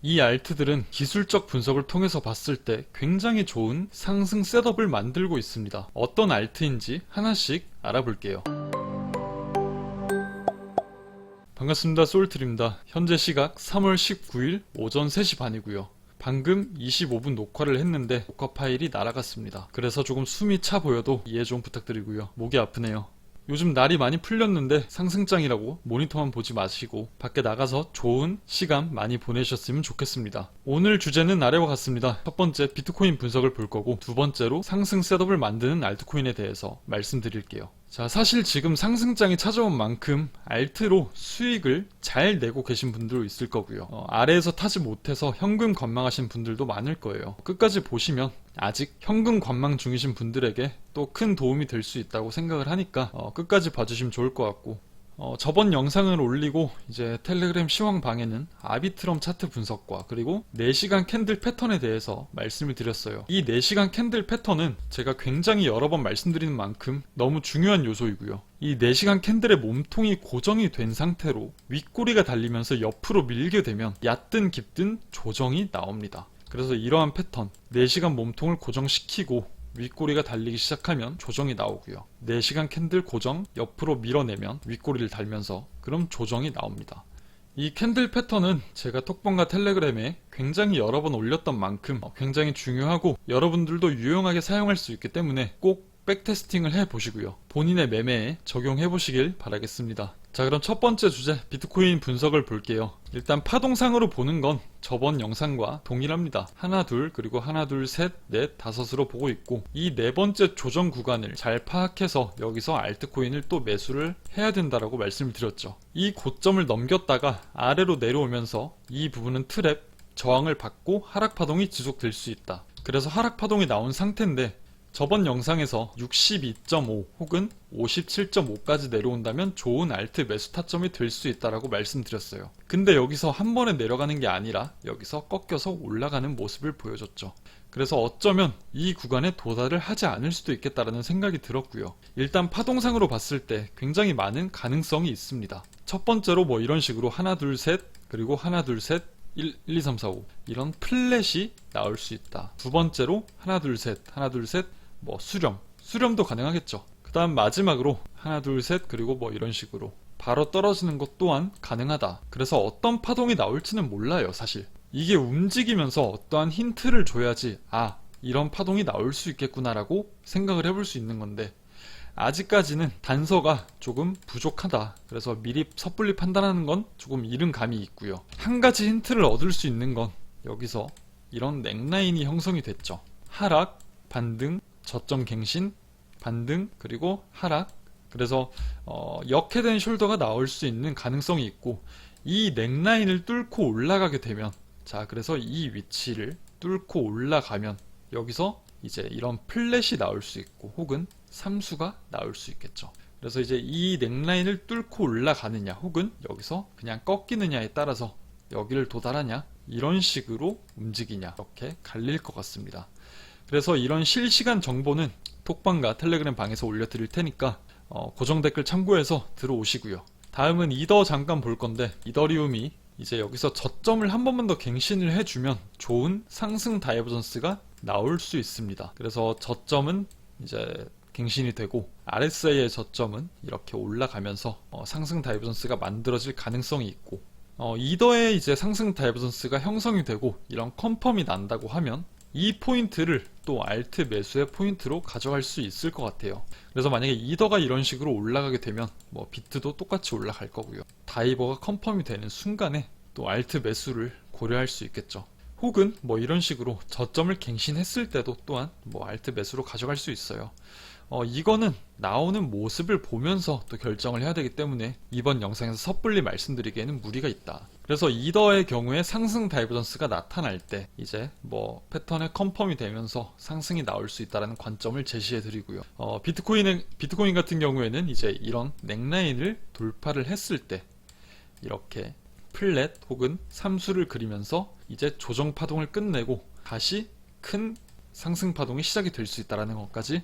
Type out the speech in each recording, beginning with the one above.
이 알트들은 기술적 분석을 통해서 봤을 때 굉장히 좋은 상승 셋업을 만들고 있습니다. 어떤 알트인지 하나씩 알아볼게요. 반갑습니다. 소울트입니다. 현재 시각 3월 19일 오전 3시 반이고요. 방금 25분 녹화를 했는데 녹화 파일이 날아갔습니다. 그래서 조금 숨이 차 보여도 이해 좀 부탁드리고요. 목이 아프네요. 요즘 날이 많이 풀렸는데 상승장이라고 모니터만 보지 마시고 밖에 나가서 좋은 시간 많이 보내셨으면 좋겠습니다. 오늘 주제는 아래와 같습니다. 첫 번째 비트코인 분석을 볼 거고 두 번째로 상승 셋업을 만드는 알트코인에 대해서 말씀드릴게요. 자, 사실 지금 상승장이 찾아온 만큼 알트로 수익을 잘 내고 계신 분들도 있을 거고요. 어, 아래에서 타지 못해서 현금 관망하신 분들도 많을 거예요. 끝까지 보시면 아직 현금 관망 중이신 분들에게 또 큰 도움이 될 수 있다고 생각을 하니까 어, 끝까지 봐주시면 좋을 것 같고 어, 저번 영상을 올리고 이제 텔레그램 시황방에는 아비트럼 차트 분석과 그리고 4시간 캔들 패턴에 대해서 말씀을 드렸어요. 이 4시간 캔들 패턴은 제가 굉장히 여러 번 말씀드리는 만큼 너무 중요한 요소이고요. 이 4시간 캔들의 몸통이 고정이 된 상태로 윗꼬리가 달리면서 옆으로 밀게 되면 얕든 깊든 조정이 나옵니다. 그래서 이러한 패턴 4시간 몸통을 고정시키고 윗꼬리가 달리기 시작하면 조정이 나오고요. 4시간 캔들 고정 옆으로 밀어내면 윗꼬리를 달면서 그럼 조정이 나옵니다. 이 캔들 패턴은 제가 톡방과 텔레그램에 굉장히 여러 번 올렸던 만큼 굉장히 중요하고 여러분들도 유용하게 사용할 수 있기 때문에 꼭 백테스팅을 해 보시고요. 본인의 매매에 적용해 보시길 바라겠습니다. 자, 그럼 첫 번째 주제 비트코인 분석을 볼게요. 일단 파동상으로 보는 건 저번 영상과 동일합니다. 하나, 둘, 그리고 하나, 둘, 셋, 넷, 다섯으로 보고 있고 이 네 번째 조정 구간을 잘 파악해서 여기서 알트코인을 또 매수를 해야 된다라고 말씀을 드렸죠. 이 고점을 넘겼다가 아래로 내려오면서 이 부분은 트랩, 저항을 받고 하락 파동이 지속될 수 있다. 그래서 하락 파동이 나온 상태인데 저번 영상에서 62.5 혹은 57.5까지 내려온다면 좋은 알트 매수 타점이 될 수 있다라고 말씀드렸어요. 근데 여기서 한 번에 내려가는 게 아니라 여기서 꺾여서 올라가는 모습을 보여줬죠. 그래서 어쩌면 이 구간에 도달을 하지 않을 수도 있겠다라는 생각이 들었고요. 일단 파동상으로 봤을 때 굉장히 많은 가능성이 있습니다. 첫 번째로 뭐 이런 식으로 하나 둘 셋 그리고 하나 둘셋 1, 2, 3, 4, 5 이런 플랫이 나올 수 있다. 두 번째로 하나 둘 셋 하나 둘 셋 뭐 수렴 수렴도 가능하겠죠. 그 다음 마지막으로 하나 둘 셋 그리고 뭐 이런 식으로 바로 떨어지는 것 또한 가능하다. 그래서 어떤 파동이 나올지는 몰라요 사실. 이게 움직이면서 어떠한 힌트를 줘야지 아 이런 파동이 나올 수 있겠구나라고 생각을 해볼 수 있는 건데 아직까지는 단서가 조금 부족하다. 그래서 미리 섣불리 판단하는 건 조금 이른 감이 있고요. 한 가지 힌트를 얻을 수 있는 건 여기서 이런 넥라인이 형성이 됐죠. 하락, 반등, 저점 갱신, 반등, 그리고 하락. 그래서 어, 역해된 숄더가 나올 수 있는 가능성이 있고 이 넥라인을 뚫고 올라가게 되면 자 그래서 이 위치를 뚫고 올라가면 여기서 이제 이런 플랫이 나올 수 있고 혹은 삼수가 나올 수 있겠죠. 그래서 이제 이 넥라인을 뚫고 올라가느냐 혹은 여기서 그냥 꺾이느냐에 따라서 여기를 도달하냐 이런 식으로 움직이냐 이렇게 갈릴 것 같습니다. 그래서 이런 실시간 정보는 톡방과 텔레그램 방에서 올려드릴 테니까 어, 고정 댓글 참고해서 들어오시고요. 다음은 이더 잠깐 볼 건데 이더리움이 이제 여기서 저점을 한 번만 더 갱신을 해주면 좋은 상승 다이버전스가 나올 수 있습니다. 그래서 저점은 이제 갱신이 되고 RSI의 저점은 이렇게 올라가면서 어, 상승 다이버전스가 만들어질 가능성이 있고 어, 이더의 이제 상승 다이버전스가 형성이 되고 이런 컨펌이 난다고 하면 이 포인트를 또 알트 매수의 포인트로 가져갈 수 있을 것 같아요. 그래서 만약에 이더가 이런 식으로 올라가게 되면 뭐 비트도 똑같이 올라갈 거고요. 다이버가 컨펌이 되는 순간에 또 알트 매수를 고려할 수 있겠죠. 혹은 뭐 이런 식으로 저점을 갱신했을 때도 또한 뭐 알트 매수로 가져갈 수 있어요. 어, 이거는 나오는 모습을 보면서 또 결정을 해야 되기 때문에 이번 영상에서 섣불리 말씀드리기에는 무리가 있다. 그래서 이더의 경우에 상승 다이버전스가 나타날 때 이제 뭐 패턴의 컨펌이 되면서 상승이 나올 수 있다는 관점을 제시해 드리고요. 어, 비트코인의 비트코인 같은 경우에는 이제 이런 넥라인을 돌파를 했을 때 이렇게 플랫 혹은 삼수를 그리면서 이제 조정 파동을 끝내고 다시 큰 상승 파동이 시작이 될 수 있다는 것까지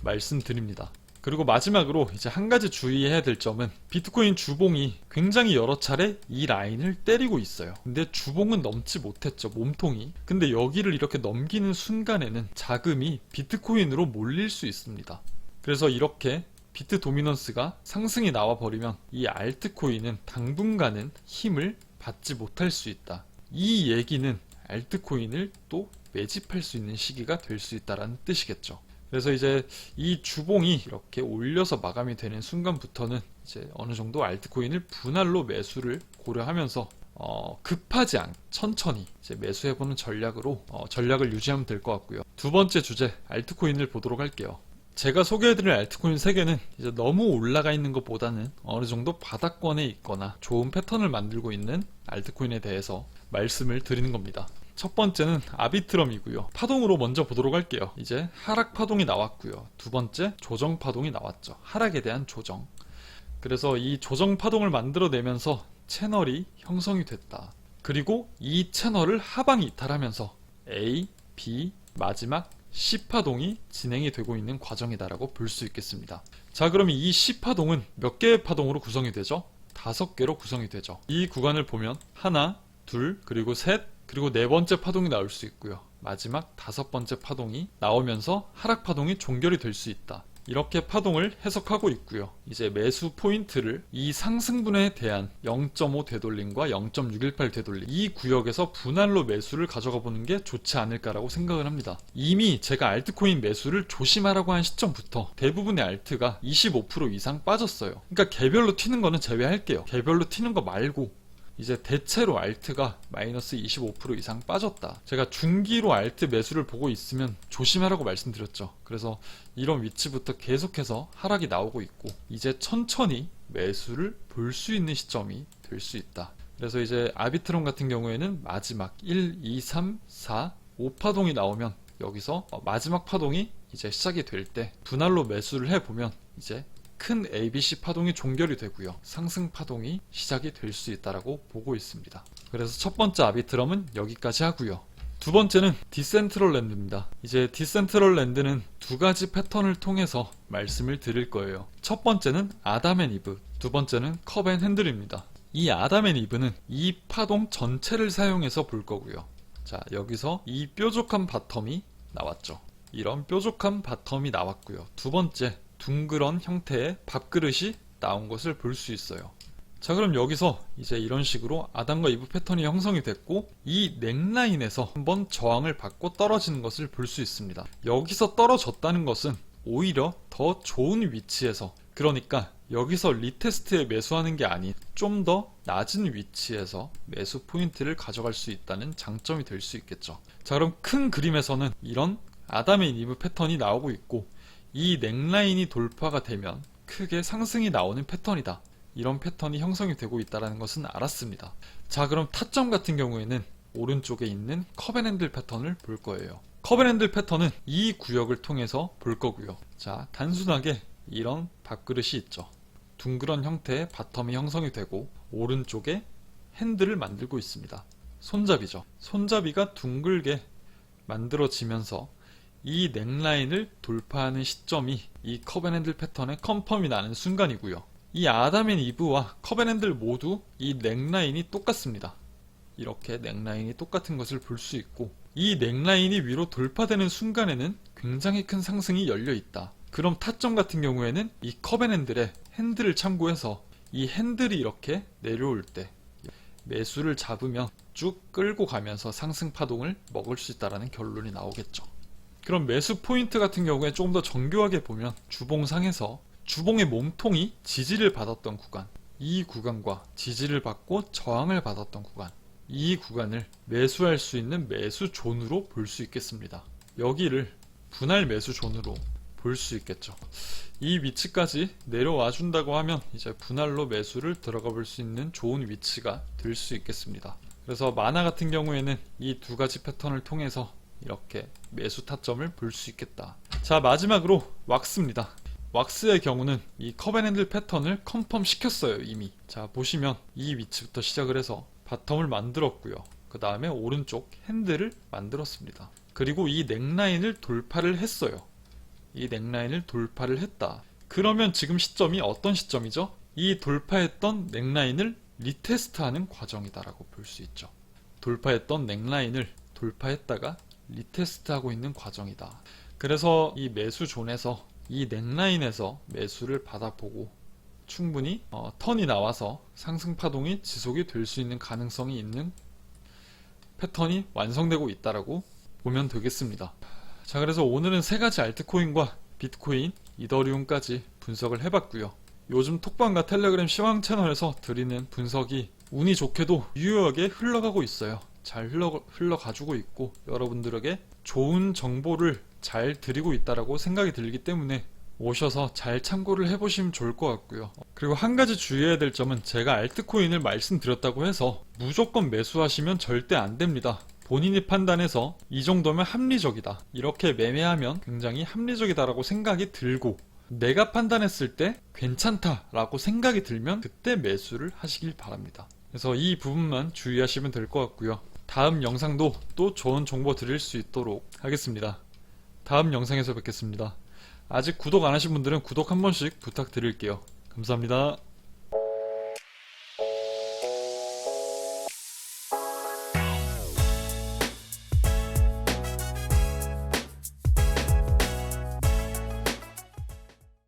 말씀드립니다. 그리고 마지막으로 이제 한 가지 주의해야 될 점은 비트코인 주봉이 굉장히 여러 차례 이 라인을 때리고 있어요. 근데 주봉은 넘지 못했죠. 몸통이. 근데 여기를 이렇게 넘기는 순간에는 자금이 비트코인으로 몰릴 수 있습니다. 그래서 이렇게 비트 도미넌스가 상승이 나와 버리면 이 알트코인은 당분간은 힘을 받지 못할 수 있다. 이 얘기는 알트코인을 또 매집할 수 있는 시기가 될 수 있다라는 뜻이겠죠. 그래서 이제 이 주봉이 이렇게 올려서 마감이 되는 순간부터는 이제 어느 정도 알트코인을 분할로 매수를 고려하면서 어, 급하지 않, 천천히 매수해보는 전략으로 어, 전략을 유지하면 될 것 같고요. 두 번째 주제 알트코인을 보도록 할게요. 제가 소개해드릴 알트코인 3개는 이제 너무 올라가 있는 것보다는 어느 정도 바닥권에 있거나 좋은 패턴을 만들고 있는 알트코인에 대해서 말씀을 드리는 겁니다. 첫 번째는 아비트럼이고요. 파동으로 먼저 보도록 할게요. 이제 하락 파동이 나왔고요. 두 번째 조정 파동이 나왔죠. 하락에 대한 조정. 그래서 이 조정 파동을 만들어내면서 채널이 형성이 됐다. 그리고 이 채널을 하방 이탈하면서 A, B, 마지막 C 파동이 진행이 되고 있는 과정이다라고 볼 수 있겠습니다. 자, 그럼 이 C 파동은 몇 개의 파동으로 구성이 되죠? 다섯 개로 구성이 되죠. 이 구간을 보면 하나, 둘, 그리고 셋, 그리고 네 번째 파동이 나올 수 있고요. 마지막 다섯 번째 파동이 나오면서 하락 파동이 종결이 될 수 있다. 이렇게 파동을 해석하고 있고요. 이제 매수 포인트를 이 상승분에 대한 0.5 되돌림과 0.618 되돌림 이 구역에서 분할로 매수를 가져가 보는 게 좋지 않을까라고 생각을 합니다. 이미 제가 알트코인 매수를 조심하라고 한 시점부터 대부분의 알트가 25% 이상 빠졌어요. 그러니까 개별로 튀는 거는 제외할게요. 개별로 튀는 거 말고 이제 대체로 알트가 마이너스 25% 이상 빠졌다. 제가 중기로 알트 매수를 보고 있으면 조심하라고 말씀드렸죠. 그래서 이런 위치부터 계속해서 하락이 나오고 있고 이제 천천히 매수를 볼 수 있는 시점이 될 수 있다. 그래서 이제 아비트론 같은 경우에는 마지막 1, 2, 3, 4, 5파동이 나오면 여기서 마지막 파동이 이제 시작이 될 때 분할로 매수를 해보면 이제 큰 ABC 파동이 종결이 되고요. 상승 파동이 시작이 될 수 있다라고 보고 있습니다. 그래서 첫 번째 아비트럼은 여기까지 하고요. 두 번째는 디센트럴 랜드입니다. 이제 디센트럴 랜드는 두 가지 패턴을 통해서 말씀을 드릴 거예요. 첫 번째는 아담 앤 이브, 두 번째는 컵앤 핸들입니다. 이 아담 앤 이브는 이 파동 전체를 사용해서 볼 거고요. 자, 여기서 이 뾰족한 바텀이 나왔죠. 이런 뾰족한 바텀이 나왔고요. 두 번째, 둥그런 형태의 밥그릇이 나온 것을 볼 수 있어요. 자 그럼 여기서 이제 이런 식으로 아담과 이브 패턴이 형성이 됐고 이 넥라인에서 한번 저항을 받고 떨어지는 것을 볼 수 있습니다. 여기서 떨어졌다는 것은 오히려 더 좋은 위치에서 그러니까 여기서 리테스트에 매수하는 게 아닌 좀 더 낮은 위치에서 매수 포인트를 가져갈 수 있다는 장점이 될 수 있겠죠. 자 그럼 큰 그림에서는 이런 아담의 이브 패턴이 나오고 있고 이 넥라인이 돌파가 되면 크게 상승이 나오는 패턴이다. 이런 패턴이 형성이 되고 있다는 것은 알았습니다. 자, 그럼 타점 같은 경우에는 오른쪽에 있는 커벤핸들 패턴을 볼 거예요. 커벤핸들 패턴은 이 구역을 통해서 볼 거고요. 자, 단순하게 이런 밥그릇이 있죠. 둥그런 형태의 바텀이 형성이 되고 오른쪽에 핸들을 만들고 있습니다. 손잡이죠. 손잡이가 둥글게 만들어지면서 이 넥라인을 돌파하는 시점이 이 커벤핸들 패턴의 컨펌이 나는 순간이고요. 이 아담 앤 이브와 커벤핸들 모두 이 넥라인이 똑같습니다. 이렇게 넥라인이 똑같은 것을 볼 수 있고 이 넥라인이 위로 돌파되는 순간에는 굉장히 큰 상승이 열려 있다. 그럼 타점 같은 경우에는 이 커벤핸들의 핸들을 참고해서 이 핸들이 이렇게 내려올 때 매수를 잡으면 쭉 끌고 가면서 상승 파동을 먹을 수 있다라는 결론이 나오겠죠. 그럼 매수 포인트 같은 경우에 조금 더 정교하게 보면 주봉상에서 주봉의 몸통이 지지를 받았던 구간 이 구간과 지지를 받고 저항을 받았던 구간 이 구간을 매수할 수 있는 매수 존으로 볼 수 있겠습니다. 여기를 분할 매수 존으로 볼 수 있겠죠. 이 위치까지 내려와 준다고 하면 이제 분할로 매수를 들어가 볼 수 있는 좋은 위치가 될 수 있겠습니다. 그래서 마나 같은 경우에는 이 두 가지 패턴을 통해서 이렇게 매수 타점을 볼 수 있겠다. 자 마지막으로 왁스입니다. 왁스의 경우는 이 커벤핸들 패턴을 컨펌 시켰어요 이미. 자 보시면 이 위치부터 시작을 해서 바텀을 만들었고요. 그 다음에 오른쪽 핸들을 만들었습니다. 그리고 이 넥라인을 돌파를 했어요. 이 넥라인을 돌파를 했다. 그러면 지금 시점이 어떤 시점이죠? 이 돌파했던 넥라인을 리테스트하는 과정이다라고 볼 수 있죠. 돌파했던 넥라인을 돌파했다가 리테스트 하고 있는 과정이다. 그래서 이 매수 존에서 이 넥라인에서 매수를 받아보고 충분히 어, 턴이 나와서 상승 파동이 지속이 될 수 있는 가능성이 있는 패턴이 완성되고 있다라고 보면 되겠습니다. 자, 그래서 오늘은 세 가지 알트코인과 비트코인, 이더리움까지 분석을 해봤고요. 요즘 톡방과 텔레그램 시황 채널에서 드리는 분석이 운이 좋게도 유효하게 흘러가고 있어요. 잘 흘러, 흘러가지고 있고 여러분들에게 좋은 정보를 잘 드리고 있다라고 생각이 들기 때문에 오셔서 잘 참고를 해보시면 좋을 것 같고요. 그리고 한 가지 주의해야 될 점은 제가 알트코인을 말씀드렸다고 해서 무조건 매수하시면 절대 안 됩니다. 본인이 판단해서 이 정도면 합리적이다. 이렇게 매매하면 굉장히 합리적이다라고 생각이 들고 내가 판단했을 때 괜찮다라고 생각이 들면 그때 매수를 하시길 바랍니다. 그래서 이 부분만 주의하시면 될 것 같고요. 다음 영상도 또 좋은 정보 드릴 수 있도록 하겠습니다. 다음 영상에서 뵙겠습니다. 아직 구독 안 하신 분들은 구독 한 번씩 부탁드릴게요. 감사합니다.